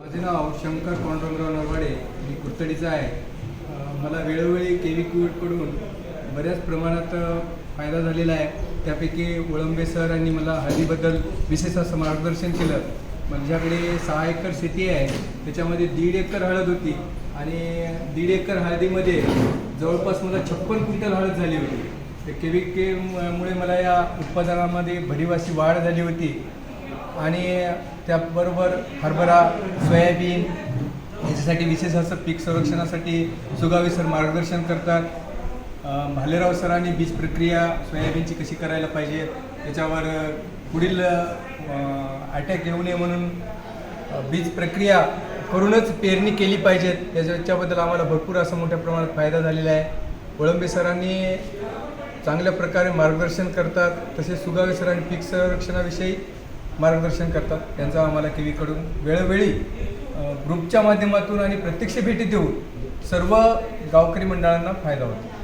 माझे नाव शंकर पांडुरंगराव नरवाडे मी कुर्तडीचा आहे. मला वेळोवेळी के व्ही बऱ्याच प्रमाणात फायदा झालेला आहे. त्यापैकी ओळंबे सर यांनी मला हळदीबद्दल विशेष असं मार्गदर्शन केलं. माझ्याकडे सहा एकर शेती आहे. त्याच्यामध्ये दीड एकर हळद होती आणि दीड एकर हळदीमध्ये जवळपास मला छप्पन क्विंटल हळद झाली होती. के व्ही मुळे मला या उत्पादनामध्ये भरीवाशी वाढ झाली होती. आणि त्याबरोबर हरभरा सोयाबीन याच्यासाठी विशेष असं पीक संरक्षणासाठी सुगावी सर मार्गदर्शन करतात. भालेराव सरांनी बीज प्रक्रिया सोयाबीनची कशी करायला पाहिजे त्याच्यावर पुढील अटॅक येऊ नये म्हणून बीज प्रक्रिया करूनच पेरणी केली पाहिजे. त्याच्याबद्दल आम्हाला भरपूर असा मोठ्या प्रमाणात फायदा झालेला आहे. वळंबे सरांनी चांगल्या प्रकारे मार्गदर्शन करतात. तसेच सुगावे सरांनी पीक संरक्षणाविषयी मार्गदर्शन करतात. त्यांचा आम्हाला केवीकडून वेळोवेळी ग्रुपच्या माध्यमातून आणि प्रत्यक्ष भेटी देऊन सर्व गावकरी मंडळांना फायदा होतो.